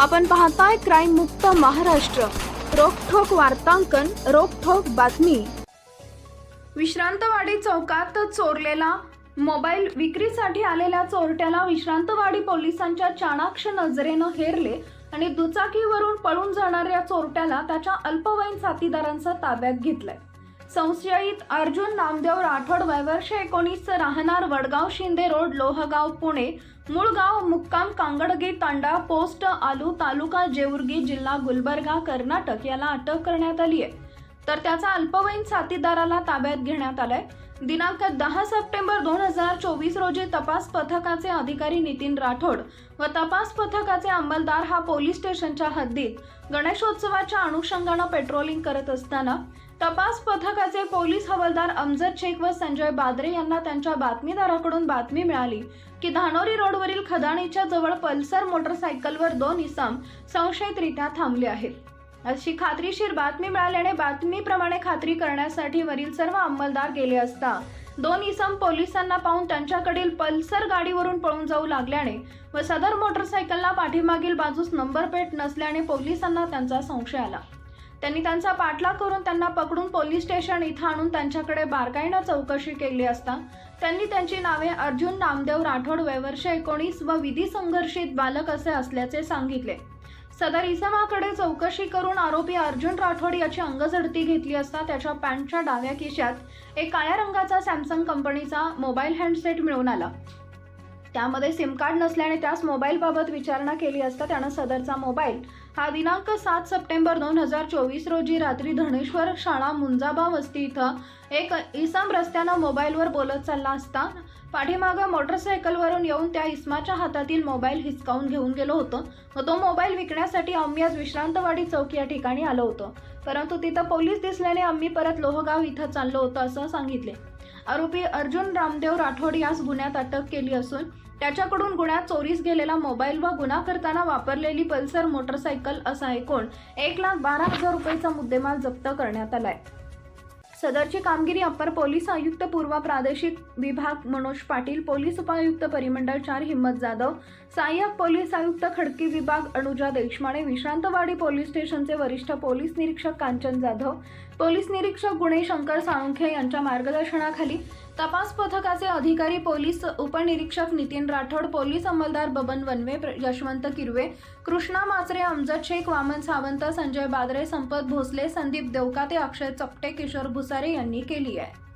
आपण पाहताय क्राईम मुक्त महाराष्ट्र. रोखोक वार्तांकन रोखोक बातमी. विश्रांतवाडी चौकात चोरलेला मोबाईल विक्रीसाठी आलेल्या चोरट्याला विश्रांतवाडी पोलिसांच्या चाणाक्ष नजरेनं हेरले आणि दुचाकीवरून पळून जाणाऱ्या चोरट्याला त्याच्या अल्पवयीन साथीदारांचा ताब्यात घेतलंय. संशयित अर्जुन नामदेव राठोड वय वर्ष एकोणीस राहणार वडगाव शिंदे रोड लोहगाव पुणे. मूळ गाव मुक्काम कांगडगी तांडा पोस्ट आलू तालुका जेऊरगी जिल्हा गुलबर्गा कर्नाटक याला अटक करण्यात आली आहे. तर त्याचा अल्पवयीन साथीदाराला ताब्यात घेण्यात आलाय. दिनांक दहा सप्टेंबर दोन हजार चोवीस रोजी तपास पथकाचे अधिकारी नितीन राठोड व तपास पथकाचे अंमलदार हा पोलीस स्टेशनच्या हद्दीत गणेशोत्सवाच्या अनुषंगानं पेट्रोलिंग करत असताना तपास पथकाचे पोलीस हवालदार अमजद शेख व संजय बादरे यांना त्यांच्या बातमीदाराकडून बातमी मिळाली की धानोरी रोडवरील खदाणीच्या जवळ पल्सर मोटरसायकलवर दोन इसम संशयितरित्या थांबले आहेत. अशी खात्रीशीर बातमी मिळाल्याने बातमीप्रमाणे खात्री करण्यासाठी वरील सर्व अंमलदार गेले असता दोन इसम पोलिसांना पाहून त्यांच्याकडील पल्सर गाडीवरून पळून जाऊ लागल्याने व सदर मोटरसायकलला पाठीमागील बाजूस नंबर प्लेट नसल्याने पोलिसांना त्यांचा संशय आला. त्यांनी त्यांचा पाठलाग करून त्यांना पकडून पोलीस स्टेशन इथं आणून त्यांच्याकडे बारकाईनं चौकशी केली असता त्यांनी त्यांची नावे अर्जुन नामदेव राठोड वयवर्ष एकोणीस व विधी संघर्षित बालक असे असल्याचे सांगितले. सदर इसमाकडे चौकशी करून आरोपी अर्जुन राठोड याची अंगझडती घेतली असता त्याच्या पॅन्टच्या डाव्या खिशात एक काळ्या रंगाचा सॅमसंग कंपनीचा मोबाईल हँडसेट मिळून आला. त्यामध्ये सिम कार्ड नसल्याने त्यास मोबाईलबाबत विचारणा केली असता त्यानं सदरचा मोबाईल. हा दिनांक सात सप्टेंबर दोन हजार चोवीस रोजी रात्री धनेश्वर शाळा मुंजाबा वस्ती इथं एक इसम रस्त्यानं मोबाईलवर बोलत चालला असता. पाठीमागं मोटरसायकलवरून येऊन त्या इस्माच्या हातातील मोबाईल हिसकावून घेऊन गेलो होतो. व तो मोबाईल विकण्यासाठी आम्ही आज विश्रांतवाडी चौक या ठिकाणी आलो होतो. परंतु तिथं पोलीस दिसल्याने आम्ही परत लोहगाव इथं चाललो होतो असं सांगितले. आरोपी अर्जुन रामदेव राठोड यास गुन्ह्यात अटक केली असून त्याच्याकडून गुन्ह्यात चोरीस गेलेला मोबाईल व गुन्हा करताना वापरलेली पल्सर मोटरसायकल असा एकूण एक लाख बारा हजार रुपयेचा मुद्देमाल जप्त करण्यात आलाय. सदरची कामगिरी अप्पर पोलीस आयुक्त पूर्व प्रादेशिक विभाग मनोज पाटील पोलीस उपायुक्त परिमंडळ चार हिम्मत जाधव सहाय्यक पोलीस आयुक्त खडकी विभाग अनुजा देशमाने विश्रांतवाडी पोलीस स्टेशनचे वरिष्ठ पोलीस निरीक्षक कांचन जाधव पोलीस निरीक्षक गुणे शंकर साळुंखे यांच्या मार्गदर्शनाखाली तपास पथकाचे अधिकारी पोलीस उपनिरीक्षक नितीन राठोड पोलीस अंमलदार बबन वनवे प्र- यशवंत किरवे कृष्णा माचरे अमजद शेख वामन सावंत संजय बादरे संपत भोसले संदीप देवकाते अक्षय चपटे किशोर भुसारे यांनी केली आहे.